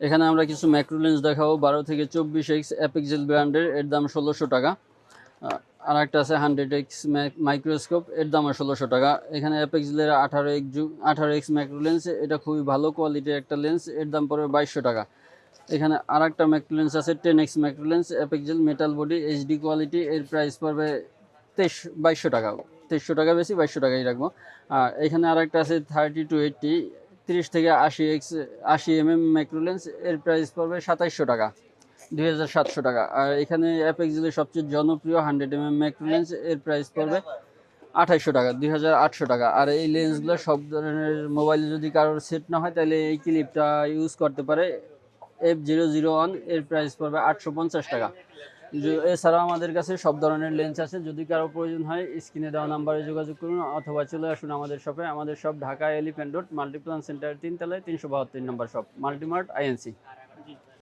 এখানে আমরা কিছু ম্যাক্রো লেন্স দেখাবো। বারো থেকে চব্বিশ এক্স অ্যাপেক্সেল ব্র্যান্ডের এর দাম ষোলোশো টাকা। আর একটা আছে হান্ড্রেড এক্স মাইক্রোস্কোপ এর দাম ষোলোশো টাকা। এখানে অ্যাপেক্সেলের আঠারো এক্স আঠারো এক্স ম্যাক্রো লেন্স এটা খুবই ভালো কোয়ালিটির একটা লেন্স এর দাম পড়বে বাইশশো টাকা। এখানে আর একটা ম্যাক্রো লেন্স আছে ten X macro lens Apexel metal body HD quality এর প্রাইস পড়বে তেইশ, বাইশশো টাকা। তেইশশো টাকা বেশি, বাইশশো টাকাই রাখব। আর এখানে আর একটা আছে থার্টি টু এইটটি তিরিশ থেকে আশি এক্স, আশি এম এম ম্যাক্রোলেন্স এর প্রাইস পড়বে সাতাইশশো টাকা, দুই হাজার সাতশো টাকা। আর এখানে অ্যাপেক্সেলের সবচেয়ে জনপ্রিয় হান্ড্রেড এম এম ম্যাক্রোলেন্স এর প্রাইস পড়বে আঠাইশশো টাকা, দুই হাজার আটশো টাকা। আর এই লেন্সগুলো সব ধরনের মোবাইলে যদি কারোর সেট না হয়, তাহলে এই ক্লিপটা ইউজ করতে পারে এফ জিরো জিরো ওয়ানের প্রাইস পড়বে আটশো পঞ্চাশ টাকা। এছাড়াও আমাদের কাছে সব ধরনের লেন্স আছে। যদি কারও প্রয়োজন হয়, স্ক্রিনে দেওয়া নাম্বারে যোগাযোগ করুন অথবা চলে আসুন আমাদের শপে আমাদের সব Dhaka Elephant Road, Multiplan Center তিনতলায় তিনশো বাহাত্তর নম্বর শপ মাল্টিমার্ট আইএনসি।